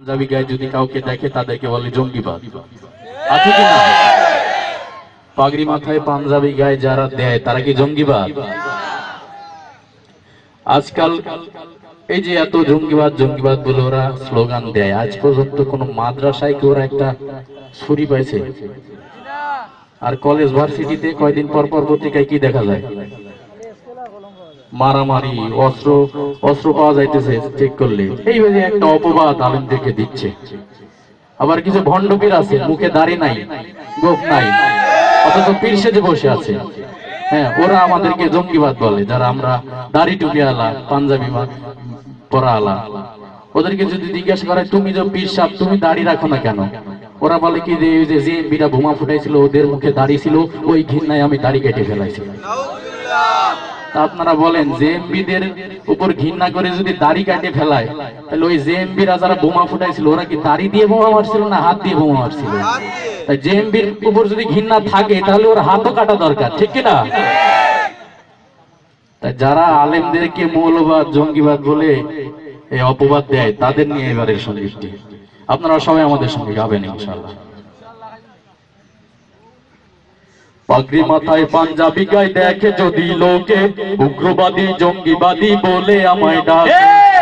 পাঞ্জাবি গায়ে যদি কাউকে দেখে, তাদেরকে বলে জঙ্গিবাদ। আছে কি না? পাগড়ি মাথায় পাঞ্জাবি গায়ে যারা দেয়, তারা কি জঙ্গিবাদ? আজকাল এই যে এত জঙ্গিবাদ জঙ্গিবাদ বলে ওরা স্লোগান দেয়। আজ পর্যন্ত কোন মাদ্রাসায় কি ওরা একটা ছুরি পাইছে? আর কলেজ ভার্সিটিতে কয়দিন পর পর পত্রিকায় কি দেখা যায়? মারামারি, অস্ত্র অস্ত্র পাওয়া যাইতেছে চেক করলে। এইভাবে একটা অপবাদ আলেমদেরকে দিচ্ছে। আবার কিছু ভণ্ডপীর আছে, মুখে দাড়ি নাই গোপ নাই, অথচ পীর সেজে বসে আছে। হ্যাঁ ওরা আমাদেরকে জঙ্গিবাদ বলে, যারা আমরা দাড়ি টুপি আলা, পাঞ্জাবি পরা আলা। ওদেরকে যদি জিজ্ঞাসা করে, তুমি যে পীর সাপ তুমি দাড়ি রাখো না কেন? ওরা বলে কি যে যে বিরা বোমা ফুটাইছিল, ওদের মুখে দাড়ি ছিল, ওই ঘৃণায় আমি দাড়ি কেটে ফেলাইছি। আপনারা বলেন জেএমবিদের উপর ঘৃণা করে যদি দাড়ি কাটে ফেলায় তাহলে ওই জেএমবিরা যারা বোমা ফুটাইছিল ওরা কি দাড়ি দিয়ে বোমা মারছিল না হাত দিয়ে বোমা মারছিল? তাই জেএমবির উপর যদি ঘৃণা থাকে তাহলে ওর হাতও কাটা দরকার ঠিক কি না তাই যারা আলেমদেরকে মৌলবাদ জঙ্গিবাদ বলে এই অপবাদ দেয় তাদের নিয়ে এবারের সঙ্গীতটি। আপনারা সবাই আমাদের সঙ্গে গাবেন ইনশাআল্লাহ। পাগড়ি মাথায় পাঞ্জাবি গায়ে দেখে যদি লোকে উগ্রবাদী জঙ্গিবাদী বলে আমায় ডাকে।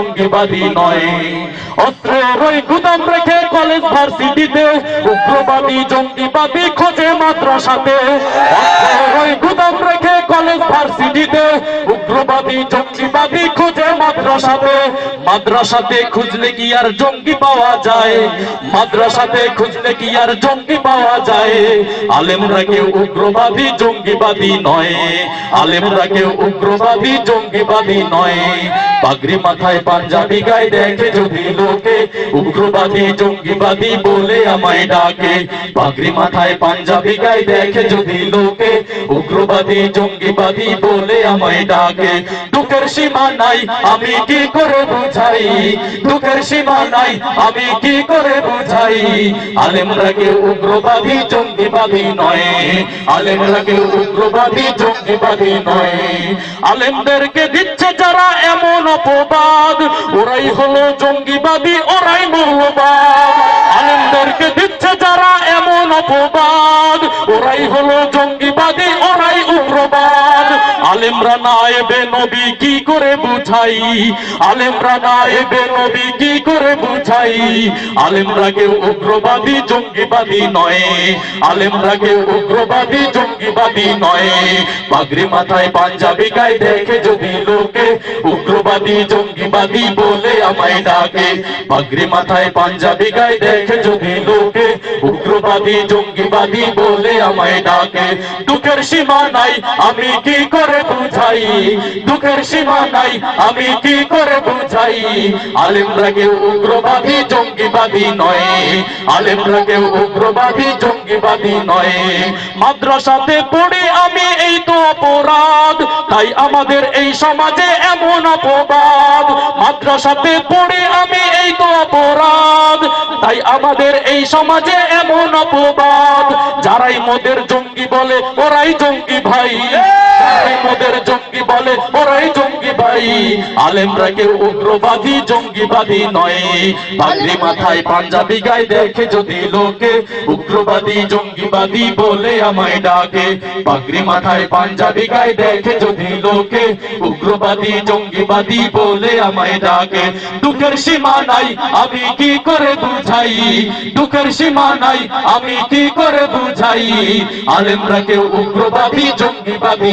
জঙ্গিবাদী নয়। অস্ত্রের ওই গুদাম রেখে কলেজ ভার্সিটিতে উগ্রবাদী জঙ্গিবাদী খোঁজে মাদ্রাসাতে। অস্ত্রের ওই গুদাম রেখে কলেজ ভার্সিটিতে উগ্রবাদী জঙ্গিবাদী খোঁজে মাদ্রাসাতে। মাদ্রাসাতে খুঁজলে কি আর জঙ্গি পাওয়া যায়? মাদ্রাসাতে খুঁজলে কি আর জঙ্গি পাওয়া যায়? আলেমরা কেউ উগ্রবাদী, জঙ্গিবাদী নয়। আলেমরা কেউ উগ্রবাদী, জঙ্গিবাদী নয়। মাথায় পাঞ্জাবি গায়ে দেখে যদি লোকে উগ্রবাদী, জঙ্গিবাদী বলে আমায় ডাকে। পাগড়ি মাথায় পাঞ্জাবি গায়ে দেখে যদি লোকে উগ্রবাদী জঙ্গিবাদী বলে আমায় ডাকে। দুঃখের সীমা নাই, আমি কি করে বুঝাই? দুঃখের সীমা নাই, আমি কি করে বুঝাই? আলেমরা উগ্রবাদী, জঙ্গিবাদী নয়। আলেমরা উগ্রবাদী, জঙ্গিবাদী নয়। আলেমদেরকে দিচ্ছে যারা এমন অপবাদ, ওরাই হলো জঙ্গিবাদী, ওরাই মৌলবাদ। আলেমদেরকে দিচ্ছে যারা এমন অপবাদ, ওরাই হলো উগ্রবাদ আলেমরা না এবে নবী কি করে বুঝাই? আলেমরা না এবে নবী কি করে বুঝাই? আলেমরা কেউ উগ্রবাদী, জঙ্গিবাদী নয়। আলেমরা কেউ উগ্রবাদী, জঙ্গিবাদী নয়। মাথায় পাঞ্জাবি গায়ে দেখে যদি লোকে উগ্রবাদী, জঙ্গিবাদী বলে আমায় ডাকে। পাগড়ি মাথায় পাঞ্জাবি গায়ে দেখে যদি লোকে উগ্রবাদী, জঙ্গিবাদী বলে আমায় ডাকে। দুঃখের সীমা নাই, আমি কি করে বুঝাই? দুঃখের সীমা নাই, আমি কি করে বুঝাই? আলেমরা কেউ উগ্রবাদী, জঙ্গিবাদী নয়। আলেমরা কেউ উগ্রবাদী, জঙ্গিবাদী নয়। মাদ্রাসাতে পড়ে আমি এই তো অপরাধ, তাই আমাদের এই সমাজে এমন অপবাদ। মাদ্রাসাতে পড়ে আমি এই তো অপরাধ, তাই আমাদের এই সমাজে এমন অপবাদ। যারাই মোদের জঙ্গি বলে, ওরাই জঙ্গি ভাই। মোদের জঙ্গি বলে, ওরাই জঙ্গি ভাই। আলেমরা কেউ উগ্রবাদী, জঙ্গিবাদী নয়। পাগড়ি মাথায় পাঞ্জাবি গায়ে দেখে যদি লোকে উগ্রবাদী, জঙ্গিবাদী বলে আমায় ডাকে। পাগড়ি মাথায় পাঞ্জাবি গায়ে দেখে যদি লোকে উগ্রবাদী, জঙ্গিবাদী বলে আমায় ডাকে। দুঃখের সীমা নাই, আমি কি করে বুঝাই? দুঃখের সীমা নাই, আমি কি করে বুঝাই? আলেমরা কেউ উগ্রবাদী, জঙ্গিবাদী